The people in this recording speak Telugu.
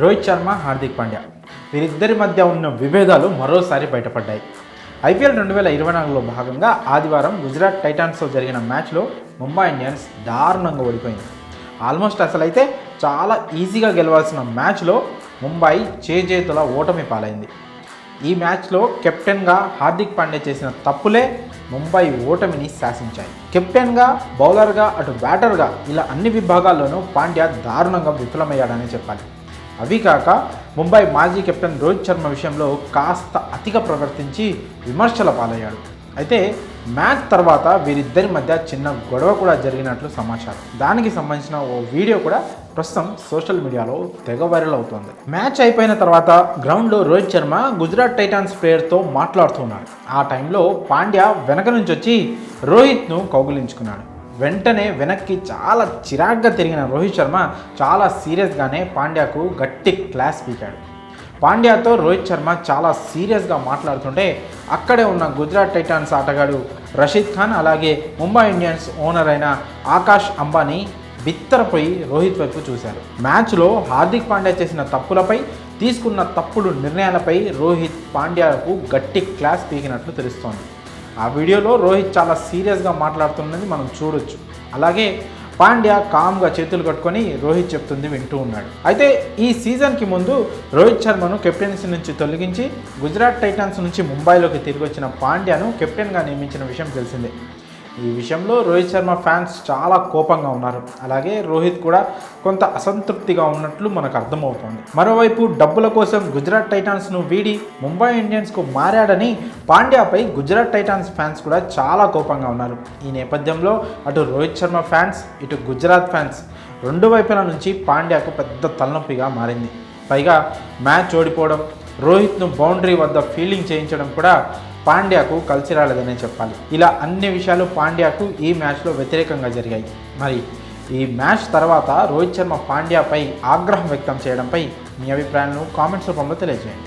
రోహిత్ శర్మ హార్దిక్ పాండ్యా. వీరిద్దరి మధ్య ఉన్న విభేదాలు మరోసారి బయటపడ్డాయి. ఐపీఎల్ రెండు వేల ఇరవై నాలుగులో భాగంగా ఆదివారం గుజరాత్ టైటాన్స్తో జరిగిన మ్యాచ్లో ముంబై ఇండియన్స్ దారుణంగా ఓడిపోయింది. ఆల్మోస్ట్ అసలైతే చాలా ఈజీగా గెలవాల్సిన మ్యాచ్లో ముంబై చేజేతుల ఓటమి పాలైంది. ఈ మ్యాచ్లో కెప్టెన్గా హార్దిక్ పాండ్యా చేసిన తప్పులే ముంబై ఓటమిని శాసించాయి. కెప్టెన్గా బౌలర్గా అటు బ్యాటర్గా ఇలా అన్ని విభాగాల్లోనూ పాండ్యా దారుణంగా విఫలమయ్యాడని చెప్పాలి. అవి కాక ముంబై మాజీ కెప్టెన్ రోహిత్ శర్మ విషయంలో కాస్త అతిగా ప్రవర్తించి విమర్శల పాలయ్యాడు. అయితే మ్యాచ్ తర్వాత వీరిద్దరి మధ్య చిన్న గొడవ కూడా జరిగినట్లు సమాచారం. దానికి సంబంధించిన ఓ వీడియో కూడా ప్రస్తుతం సోషల్ మీడియాలో తెగ వైరల్ అవుతోంది. మ్యాచ్ అయిపోయిన తర్వాత గ్రౌండ్లో రోహిత్ శర్మ గుజరాత్ టైటాన్స్ ప్లేయర్తో మాట్లాడుతున్నాడు ఆ టైంలో పాండ్యా వెనక నుంచి వచ్చి రోహిత్ను కౌగులించుకున్నాడు. వెంటనే వెనక్కి చాలా చిరాగ్గా తిరిగిన రోహిత్ శర్మ చాలా సీరియస్గానే పాండ్యాకు గట్టి క్లాస్ పీకాడు. పాండ్యాతో రోహిత్ శర్మ చాలా సీరియస్గా మాట్లాడుతుంటే అక్కడే ఉన్న గుజరాత్ టైటాన్స్ ఆటగాడు రషీద్ ఖాన్ అలాగే ముంబై ఇండియన్స్ ఓనర్ అయిన ఆకాష్ అంబానీ బిత్తరపోయి రోహిత్ వైపు చూశారు. మ్యాచ్లో హార్దిక్ పాండ్యా చేసిన తప్పులపై తీసుకున్న తప్పుడు నిర్ణయాలపై రోహిత్ పాండ్యాకు గట్టి క్లాస్ పీకినట్లు తెలుస్తోంది. ఆ వీడియోలో రోహిత్ చాలా సీరియస్గా మాట్లాడుతున్నది మనం చూడొచ్చు. అలాగే పాండ్యా కామ్గా చేతులు కట్టుకొని రోహిత్ చెప్తుంది వింటూ ఉన్నాడు. అయితే ఈ సీజన్కి ముందు రోహిత్ శర్మను కెప్టెన్సీ నుంచి తొలగించి గుజరాత్ టైటాన్స్ నుంచి ముంబైలోకి తిరిగి వచ్చిన పాండ్యాను కెప్టెన్గా నియమించిన విషయం తెలిసిందే. ఈ విషయంలో రోహిత్ శర్మ ఫ్యాన్స్ చాలా కోపంగా ఉన్నారు. అలాగే రోహిత్ కూడా కొంత అసంతృప్తిగా ఉన్నట్లు మనకు అర్థమవుతోంది. మరోవైపు డబ్బుల కోసం గుజరాత్ టైటాన్స్ను వీడి ముంబై ఇండియన్స్కు మారాడని పాండ్యాపై గుజరాత్ టైటాన్స్ ఫ్యాన్స్ కూడా చాలా కోపంగా ఉన్నారు. ఈ నేపథ్యంలో అటు రోహిత్ శర్మ ఫ్యాన్స్ ఇటు గుజరాత్ ఫ్యాన్స్ రెండు వైపుల నుంచి పాండ్యాకు పెద్ద తలనొప్పిగా మారింది. పైగా మ్యాచ్ ఓడిపోవడం రోహిత్ను బౌండరీ వద్ద ఫీల్డింగ్ చేయించడం కూడా పాండ్యాకు కలిసి రాలేదనే చెప్పాలి. ఇలా అన్ని విషయాలు పాండ్యాకు ఈ మ్యాచ్లో వ్యతిరేకంగా జరిగాయి. మరి ఈ మ్యాచ్ తర్వాత రోహిత్ శర్మ పాండ్యాపై ఆగ్రహం వ్యక్తం చేయడంపై మీ అభిప్రాయాలను కామెంట్స్ రూపంలో తెలియజేయండి.